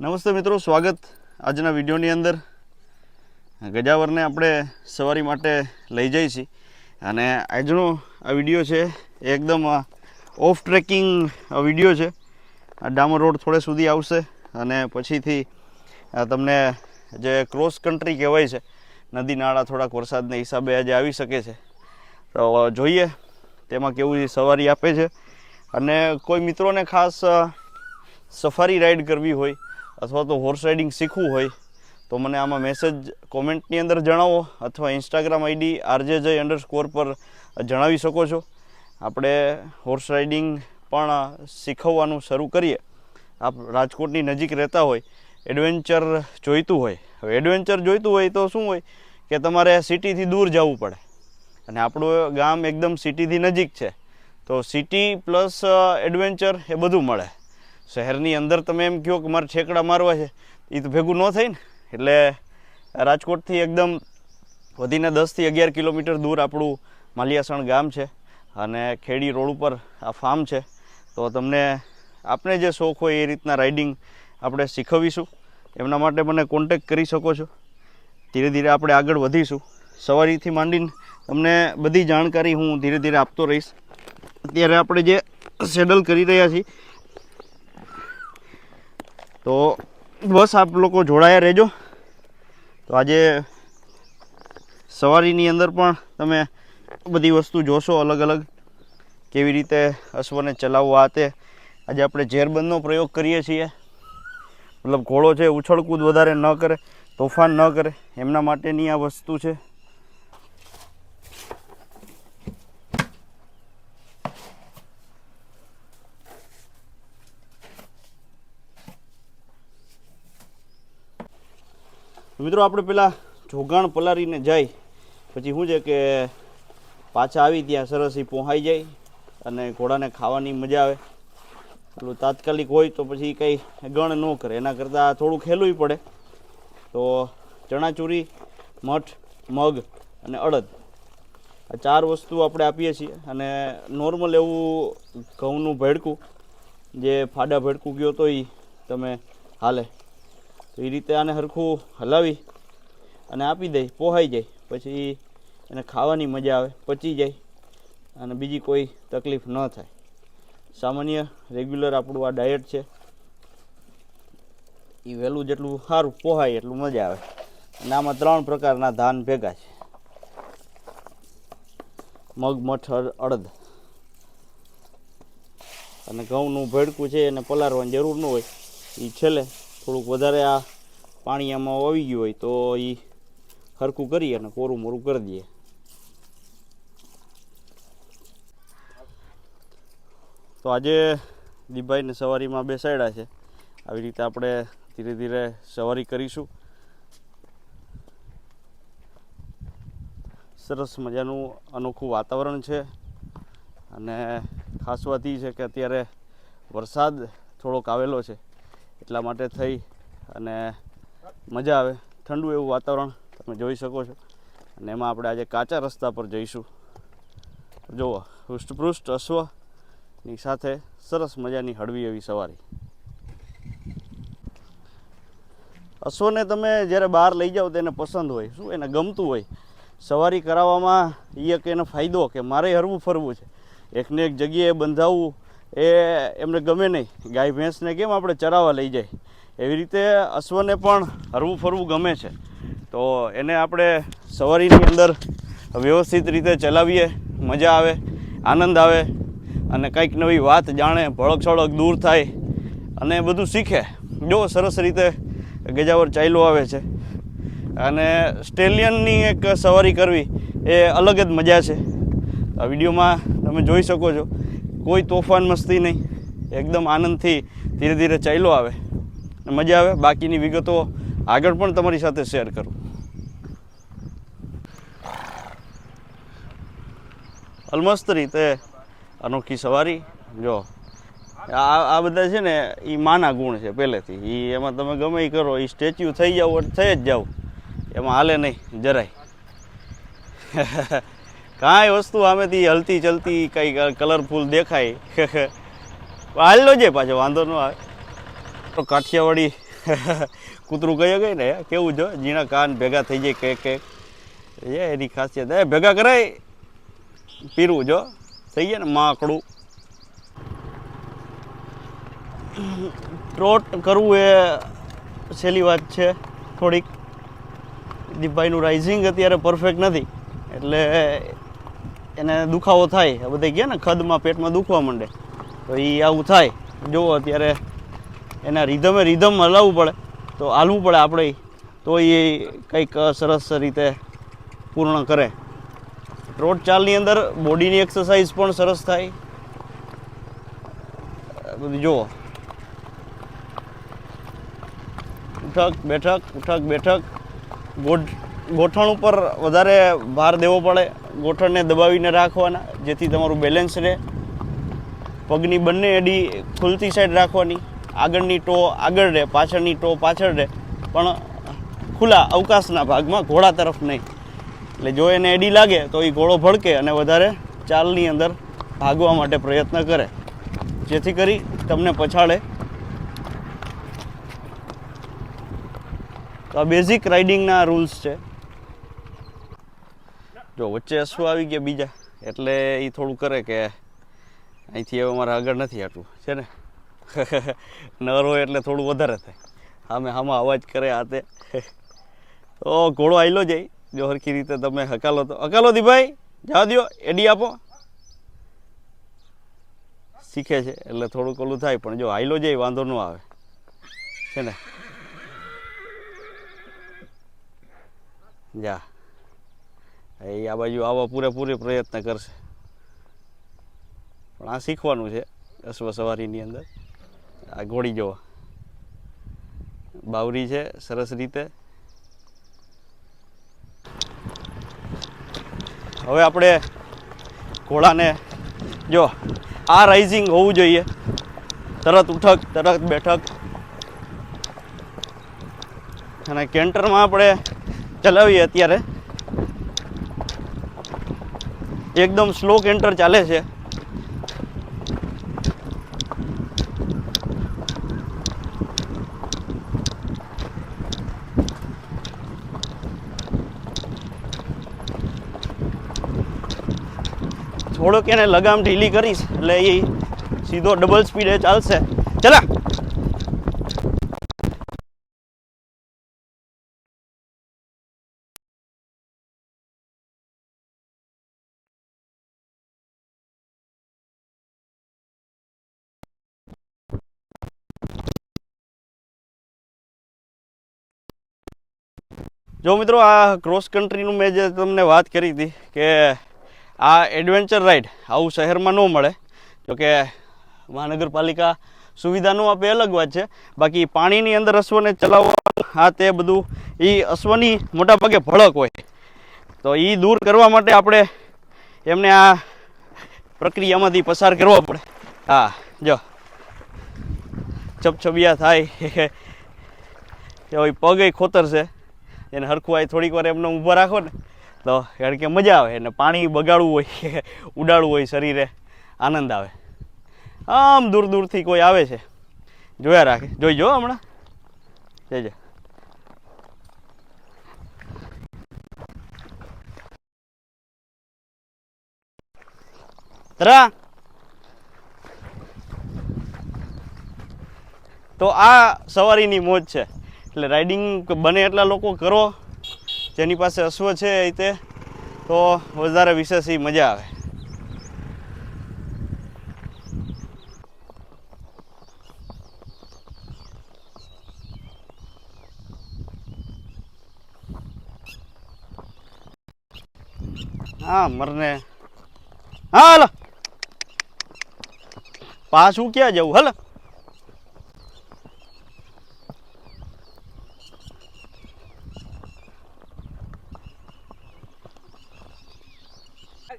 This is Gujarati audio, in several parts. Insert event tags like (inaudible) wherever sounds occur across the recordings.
નમસ્તે મિત્રો, સ્વાગત આજના વિડીયોની અંદર. ગજાવરને આપણે સવારી માટે લઈ જઈએ છીએ અને આજનો આ વીડિયો છે એ એકદમ ઓફ ટ્રેકિંગ વીડિયો છે. ડામર રોડ થોડે સુધી આવશે અને પછીથી તમને જે ક્રોસ કન્ટ્રી કહેવાય છે, નદી નાળા થોડાક વરસાદના હિસાબે આજે આવી શકે છે. તો જોઈએ તેમાં કેવું સવારી આપે છે. અને કોઈ મિત્રોને ખાસ સફારી રાઈડ કરવી હોય અથવા તો હોર્સ રાઇડિંગ શીખવું હોય, તો મને આમાં મેસેજ કોમેન્ટની અંદર જણાવો અથવા Instagram ID RJ Jay underscore પર જણાવી શકો છો. આપણે હોર્સ રાઇડિંગ પણ શીખવવાનું શરૂ કરીએ. આપ રાજકોટની નજીક રહેતા હોય એડવેન્ચર જોઈતું હોય. હવે એડવેન્ચર જોઈતું હોય તો શું હોય કે તમારે સિટીથી દૂર જવું પડે. અને આપણું ગામ એકદમ સિટીથી નજીક છે. તો સિટી પ્લસ એડવેન્ચર એ બધું મળે. શહેરની અંદર તમે એમ કહો કે મારે છેકડા મારવા છે એ તો ભેગું ન થાય ને. એટલે રાજકોટથી એકદમ વધીને દસથી અગિયાર કિલોમીટર દૂર આપણું માલિયાસણ ગામ છે અને ખેડી રોડ ઉપર આ ફાર્મ છે. તો તમને આપને જે શોખ હોય એ રીતના રાઇડિંગ આપણે શીખવીશું. એમના માટે મને કોન્ટેક કરી શકો છો. ધીરે ધીરે આપણે આગળ વધીશું. સવારીથી માંડીને તમને બધી જાણકારી હું ધીરે ધીરે આપતો રહીશ. અત્યારે આપણે જે સેડલ કરી રહ્યા છીએ તો બસ આપ લોકો જોડાયા રહેજો. તો આજે સવારીની અંદર પણ તમે બધી વસ્તુ જોશો અલગ અલગ, કેવી રીતે અશ્વને ચલાવવા તે. આજે આપણે ઝેરબંધનો પ્રયોગ કરીએ છીએ. મતલબ ઘોડો છે, ઉછળકૂદ વધારે ન કરે, તોફાન ન કરે, એમના માટેની આ વસ્તુ છે. મિત્રો આપણે પેલા જોગાણ પલારીને જાય પછી શું છે કે પાછા આવી ત્યાં સરસ એ જાય અને ઘોડાને ખાવાની મજા આવે. પેલું તાત્કાલિક હોય તો પછી કંઈ ગણ ન કરે. એના કરતાં થોડું ખેલવું પડે. તો ચણાચૂરી, મઠ, મગ અને અડદ. આ ચાર વસ્તુ આપણે આપીએ છીએ અને નોર્મલ એવું ઘઉંનું ભેડકું જે ફાડા ભેડકું ગયો તો એ તમે હાલે. તો એ રીતે આને સરખું હલાવી અને આપી દઈ પોહાઈ જાય. પછી એને ખાવાની મજા આવે, પચી જાય અને બીજી કોઈ તકલીફ ન થાય. સામાન્ય રેગ્યુલર આપણું આ ડાયટ છે. એ વહેલું જેટલું સારું પોહાય એટલું મજા આવે. અને આમાં ત્રણ પ્રકારના ધાન ભેગા છે. મગ મઠ અડદ. અને ઘઉંનું ભેડકું છે એને પલાળવાની જરૂર ન હોય. એ છેલ્લે થોડુંક વધારે આ પાણી આમાં આવી ગયું હોય તો એ સરખું કરી અને કોરું મોરું કરી દઈએ. તો આજે દીભાઈને સવારીમાં બેસાડ્યા છે. આવી રીતે આપણે ધીરે ધીરે સવારી કરીશું. સરસ મજાનું અનોખું વાતાવરણ છે અને ખાસ વાત એ છે કે અત્યારે વરસાદ થોડોક આવેલો છે. એટલા માટે થઈ અને મજા આવે. ઠંડુ એવું વાતાવરણ તમે જોઈ શકો છો. અને એમાં આપણે આજે કાચા રસ્તા પર જઈશું. જુઓ હૃષ્ટપૃષ્ટ અશ્વની સાથે સરસ મજાની હળવી એવી સવારી. અશ્વને તમે જ્યારે બહાર લઈ જાઓ તો એને પસંદ હોય. શું એને ગમતું હોય? સવારી કરાવવામાં એ એક એનો ફાયદો કે મારે હરવું ફરવું છે. એકને એક જગ્યાએ બંધાવવું એ એમને ગમે નહીં. ગાય ભેંસને કેમ આપણે ચરાવવા લઈ જાય? એવી રીતે અશ્વને પણ હરવું ફરવું ગમે છે. તો એને આપણે સવારીની અંદર વ્યવસ્થિત રીતે ચલાવીએ. મજા આવે, આનંદ આવે અને કંઈક નવી વાત જાણે, ભળક છળક દૂર થાય અને બધું શીખે. જો સરસ રીતે ગજાવર ચાલ્યો આવે છે. અને સ્ટેલિયનની એક સવારી કરવી એ અલગ જ મજા છે. આ વિડીયોમાં તમે જોઈ શકો છો. કોઈ તોફાન મસ્તી નહીં. એકદમ આનંદથી ધીરે ધીરે ચાલ્યો આવે. મજા આવે. બાકીની વિગતો આગળ પણ તમારી સાથે શેર કરું. અલમસ્ત રીતે અનોખી સવારી. જો, આ બધા છે ને, એ માના ગુણ છે પહેલેથી. એ એમાં તમે ગમે એ કરો એ સ્ટેચ્યુ થઈ જાવ, થઈ જ જાવ. એમાં હાલે નહીં, જરાય. (laughs) કાંઈ વસ્તુ આમેથી હલતી ચલતી કંઈ કલરફુલ દેખાય. (laughs) હાલ લો જે પાછો, વાંધો ન આવે. તો કાઠિયાવાડી (laughs) કૂતરું ગયો ગઈ ને, કેવું જો જીણા કાન ભેગા થઈ જાય કે કે એ એની ખાસિયત. એ ભેગા કરાય, પીરું જો, થઈ ગયા ને માકડું. ટ્રોટ કરવું એ સહેલી વાત છે થોડીક. દીપભાઈનું રાઇઝિંગ અત્યારે પરફેક્ટ નથી. એટલે એને દુખાવો થાય બધા ગયા ને ખદમાં, પેટમાં દુખવા માંડે. તો એ આવું થાય. જુઓ અત્યારે એના રીધમે રીધમ હલાવવું પડે, તો હાલવું પડે આપણે. તો એ કંઈક સરસ રીતે પૂર્ણ કરે. ટ્રોટ ચાલની અંદર બોડીની એક્સરસાઇઝ પણ સરસ થાય. બધું જુઓ. ઉઠક, બેઠક ઉઠક, બેઠક. ગોઠ, ગોઠણ ઉપર વધારે ભાર દેવો પડે. ગોઠણને દબાવીને રાખવાના, જેથી તમારું બેલેન્સ રહે. પગની બંને એડી ખુલતી સાઈડ રાખવાની. આગળની ટો આગળ રહે, પાછળની ટો પાછળ રહે. પણ ખુલ્લા અવકાશના ભાગમાં ઘોડા તરફ નહીં. એટલે જો એને એડી લાગે, તો એ ઘોડો ભડકે અને વધારે ચાલની અંદર ભાગવા માટે પ્રયત્ન કરે. જેથી કરી તમને પછાડે. તો આ બેઝિક રાઇડિંગના રૂલ્સ છે. જો વચ્ચે અશ્વ આવી ગયા બીજા? એટલે એ થોડું કરે કે અહીંથી હવે મારે આગળ નથી હાટવું છે ને? (laughs) નર હોય એટલે થોડું વધારે થાય. આમે આમાં અવાજ કરે આ તે (laughs) તો ઘોડો આવેલો જાય જો હરખી રીતે તમે હકાલો તો હકાલો ભાઈ જવા દ્યો, એડી આપો. શીખે છે, એટલે થોડુંક ઓલું થાય, પણ જો આયલો જાય વાંધો ન આવે. છે ને? જા. એ આ બાજુ આવા પૂરેપૂરી પ્રયત્ન કરશે. પણ આ શીખવાનું છે અશ્વ સવારીની અંદર. આ ઘોડી જોવા. બાવરી છે, સરસ રીતે. હવે આપણે ઘોડાને જો, આ રાઇઝિંગ હોવું જોઈએ. તરત ઉઠક, તરત બેઠક. અને કેન્ટરમાં આપણે ચલાવીએ અત્યારે. એકદમ સ્લો કેન્ટર ચાલે છે. થોડોક એને લગામ ઢીલી કરીશ, એટલે એ સીધો ડબલ સ્પીડે ચાલશે. ચલા! જો મિત્રો, આ ક્રોસ કન્ટ્રીનું મેં જે તમને વાત કરી હતી કે આ એડવેન્ચર રાઈડ આવું શહેરમાં ન મળે જોકે મહાનગરપાલિકા સુવિધાનું આપે અલગ વાત છે. બાકી પાણીની અંદર અશ્વને ચલાવવા આ તે બધું એ અશ્વની મોટાભાગે ભળક હોય. તો એ દૂર કરવા માટે આપણે એમને આ પ્રક્રિયામાંથી પસાર કરવો પડે. હા, જો. છબછબિયા થાય. (laughs) પગ ખોતર છે. એને હરખું આવી થોડીક વાર એમને ઊભા રાખો ને, તો કારણ કે મજા આવે એને પાણી બગાડવું હોય, ઉડાડવું હોય શરીરે, આનંદ આવે. આમ દૂર દૂરથી કોઈ આવે છે. જોયા રાખે. જોઈજો જો હમણાં. જઈજો તરા તો આ સવારીની મોજ છે. એટલે રાઇડિંગ બને એટલા લોકો કરો, જેની પાસે અશ્વ છે એ તે તો વધારે વિશેષ એ મજા આવે. હા, મરને. હાલો. પાછું ક્યાં જવું? હાલો.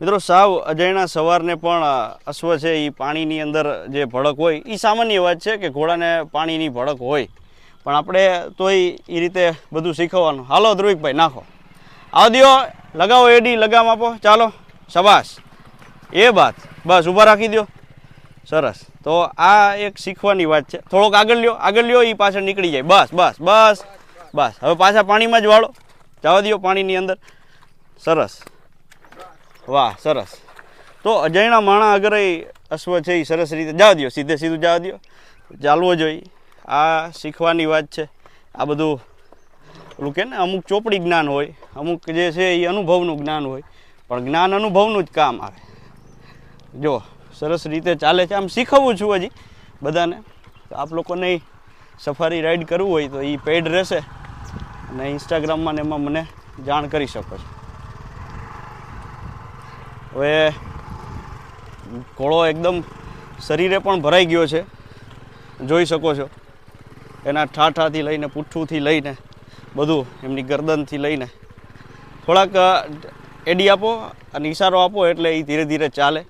મિત્રો, સાવ અજયના સવારને પણ અશ્વ છે એ પાણીની અંદર જે ભડક હોય એ સામાન્ય વાત છે કે ઘોડાને પાણીની ભડક હોય. પણ આપણે તોય એ રીતે બધું શીખવવાનું. હાલો, ધ્રુવિકભાઈ, નાખો. આવ દ્યો લગાવો એડી લગામ આપો. ચાલો શબાસ એ બાત બસ, ઊભા રાખી દો સરસ. તો આ એક શીખવાની વાત છે. થોડોક આગળ લ્યો. આગળ લ્યો એ પાછળ નીકળી જાય. બસ બસ બસ. બસ. હવે પાછા પાણીમાં જ વાળો. જવા દો પાણીની અંદર. સરસ. વાહ, સરસ. તો અજાણ્યા માણા અગર અશ્વ છે એ સરસ રીતે. જવા દો સીધે સીધું જવા દો ચાલવો જોઈએ આ શીખવાની વાત છે. આ બધું પેલું કે ને, અમુક ચોપડી જ્ઞાન હોય, અમુક જે છે એ અનુભવનું જ્ઞાન હોય, પણ જ્ઞાન અનુભવનું જ કામ આવે. જો, સરસ રીતે ચાલે છે. આમ શીખવું છું હજી બધાને. તો આપ લોકોને સફારી રાઈડ કરવું હોય તો એ પેડ રહેશે. અને ઇન્સ્ટાગ્રામમાં ને એમાં મને જાણ કરી શકો છો. હવે ઘોડો એકદમ શરીરે પણ ભરાઈ ગયો છે. જોઈ શકો છો. એના ઠાઠાથી લઈને પુઠ્ઠુથી લઈને બધું એમની ગરદનથી લઈને થોડાક એડી આપો અને ઈશારો આપો એટલે એ ધીરે ધીરે ચાલે.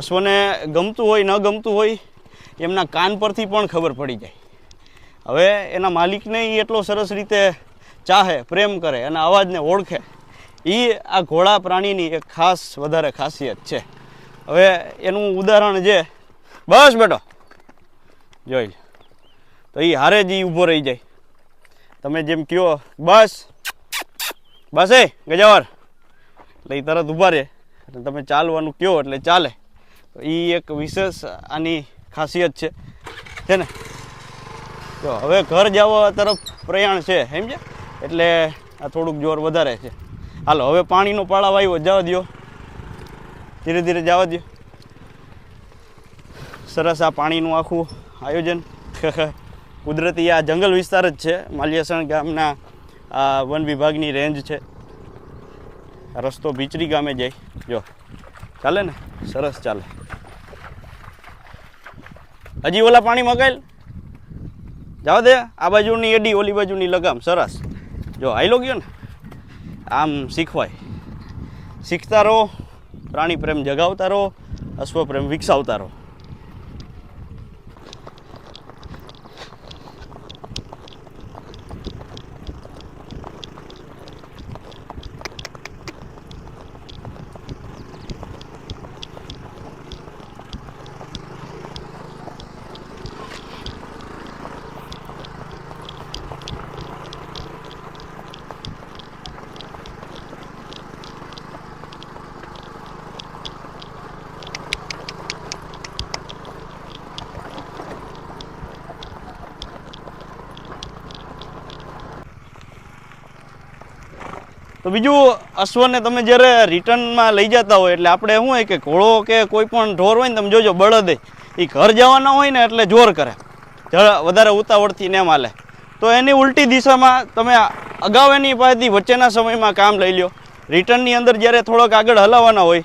અશ્વને ગમતું હોય, ન ગમતું હોય, એમના કાન પરથી પણ ખબર પડી જાય. હવે એના માલિકને એ એટલો સરસ રીતે ચાહે, પ્રેમ કરે અને અવાજને ઓળખે એ આ ઘોડા પ્રાણીની એક ખાસ વધારે ખાસિયત છે. હવે એનું ઉદાહરણ છે બસ બેટો, જોઈ. તો એ હારે જ ઊભો રહી જાય. તમે જેમ કહો બસ બસ એ, ગજાવર. એટલે એ તરત ઊભા રહે. એટલે તમે ચાલવાનું કહો એટલે ચાલે. તો એ એક વિશેષ આની ખાસિયત છે. છે ને? જો, હવે ઘર જવા તરફ પ્રયાણ છે સમજે એટલે આ થોડુંક જોર વધારે છે. હાલો, હવે પાણીનો પાળાવ આવ્યો. જવા દ્યો. ધીરે ધીરે જવા દ્યો. સરસ આ પાણીનું આખું આયોજન. (laughs) કુદરતી આ જંગલ વિસ્તાર જ છે. માલિયાસણ ગામના આ વન વિભાગની રેન્જ છે. રસ્તો ભીચરી ગામે જાય. જો, ચાલે ને? સરસ ચાલે. હજી ઓલા પાણી મગાયેલ? જાવ દે. આ બાજુની એડી, ઓલી બાજુની લગામ. સરસ. જો, હાઈલો ગયો ને? આમ શીખવાય. શીખતા રહો પ્રાણી પ્રેમ જગાવતા રહો અશ્વપ્રેમ વિકસાવતા રહો. તો બીજું અશ્વને તમે જ્યારે રિટર્નમાં લઈ જતા હોય એટલે આપણે શું હોય કે ઘોડો કે કોઈ પણ ઢોર હોય ને તમે જોજો બળદ એ ઘર જવાના હોય ને એટલે જોર કરે. વધારે ઉતાવળથી ને માલે તો એની ઉલટી દિશામાં તમે અગાઉ એની પાસેથી વચ્ચેના સમયમાં કામ લઈ લો રિટર્નની અંદર જ્યારે થોડોક આગળ હલાવવાના હોય,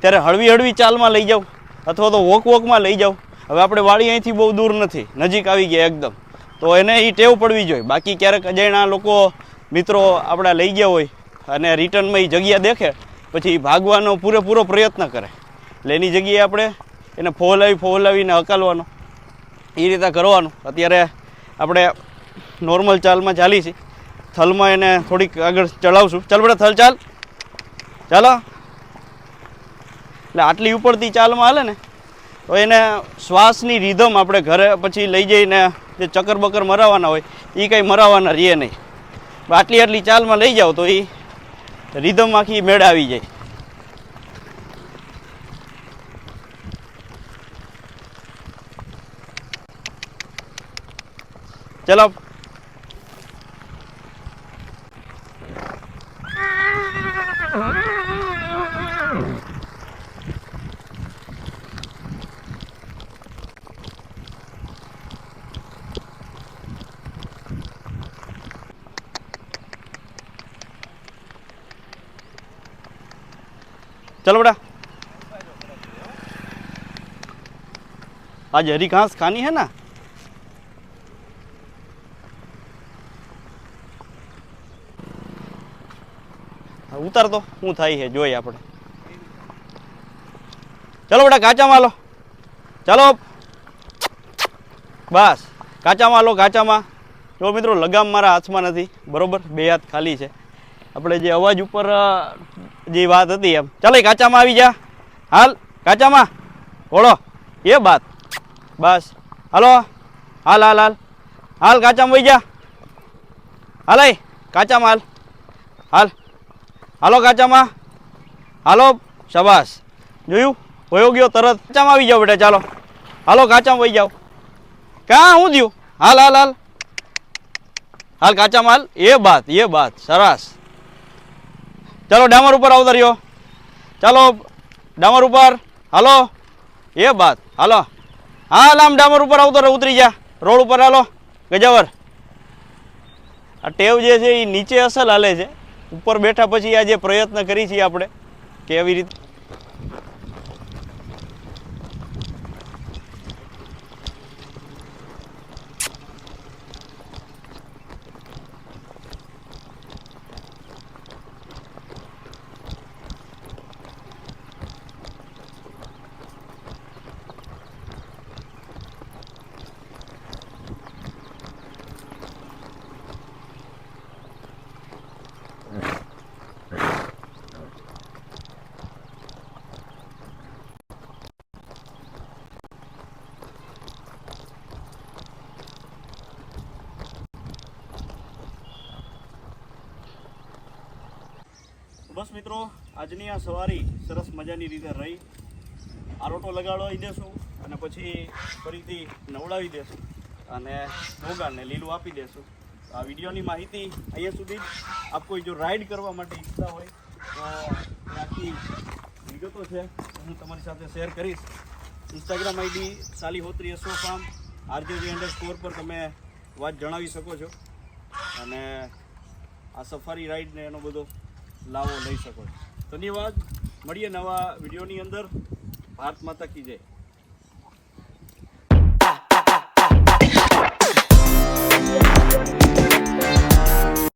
ત્યારે હળવી હળવી ચાલમાં લઈ જાઓ, અથવા તો વોક વોકમાં લઈ જાઓ. હવે આપણે વાળી અહીંથી બહુ દૂર નથી, નજીક આવી ગયા એકદમ. તો એને એ ટેવ પડવી જોઈએ. બાકી ક્યારેક અજાણ્યા લોકો, મિત્રો આપણા લઈ ગયા હોય અને રિટર્નમાં એ જગ્યા દેખે, પછી ભાગવાનો પૂરેપૂરો પ્રયત્ન કરે. એટલે એની જગ્યાએ આપણે એને ફોલાવી ફોલાવીને હકાલવાનો. એ રીતે કરવાનું. અત્યારે આપણે નોર્મલ ચાલમાં ચાલી છીએ. થલમાં એને થોડીક આગળ ચડાવશું ચાલ બેટા, થલ ચાલ. ચાલો. એટલે આટલી ઉપરથી ચાલમાં હાલે ને, તો એને શ્વાસની રીધમ આપણે ઘરે પછી લઈ જઈને જે ચક્કર બકર મરાવવાના હોય એ કંઈ મરાવવાના રહીએ નહીં. આટલી આટલી ચાલમાં લઈ જાઓ તો એ રીધમ આખી મેળ આવી જાય. ચલો चलो बेटा आज हरी घास खानी है ना હા, ઉતાર તો શું થાય છે જોઈએ આપણે ચલો બેટા કાચામાં લો ચાલો બસ કાચામાં લો કાચામાં જો મિત્રો લગામ મારા હાથમાં નથી બરોબર બે હાથ ખાલી છે આપણે જે અવાજ ઉપર અ, જે વાત હતી એમ. ચાલો એ કાચામાં આવી જા. હાલ, કાચામાં. ઘોડો એ બાત બસ. હાલો. હાલ હાલ હાલ. હાલ, કાચામાં વહી જા. હાલ, આય. કાચામાં હાલ. હાલ. હાલો, કાચામાં. હાલો, શાબાશ. જોયું? વયો ગયો તરત. કાચામાં આવી જાઓ બેટા, ચાલો. હાલો, કાચામાં વહી જાઓ. ક્યાં હું થયું? હાલ હાલ હાલ. હાલ, કાચામાં હાલ. એ બાત એ બાત સરસ. ચાલો ડામર ઉપર આવતા રહ્યો ચાલો, ડામર ઉપર. હાલો. એ બાદ હાલો. હાલ આમ ડામર ઉપર આવતો રહ્યો ઉતરી જા રોડ ઉપર હાલો. ગજાવર. આ ટેવ જે છે એ નીચે અસલ હાલે છે. ઉપર બેઠા પછી આ જે પ્રયત્ન કરી છીએ આપણે, કે એવી રીતે બસ મિત્રો, આજની આ સવારી સરસ મજાની રીતે રહી. આરોટો લગાડવાઈ દેશું અને પછી ફરીથી નવડાવી દેશું અને ભોગાને લીલું આપી દેશું. આ વિડીયોની માહિતી અહીંયા સુધી આપ કોઈ જો રાઈડ કરવા માટે ઈચ્છતા હોય, તો ત્યાંથી વિગતો છે, હું તમારી સાથે શેર કરીશ. ઇન્સ્ટાગ્રામ આઈડી સાલી હોત્રી એસો ફાર્મ આરજેજી અંડર સ્કોર પર તમે વાત જણાવી શકો છો. અને આ સફારી રાઈડને એનો બધો લાવો લઈ શકો ધન્યવાદ. મળીએ નવા વિડીયોની અંદર. ભારત માતા કી જય. Thank.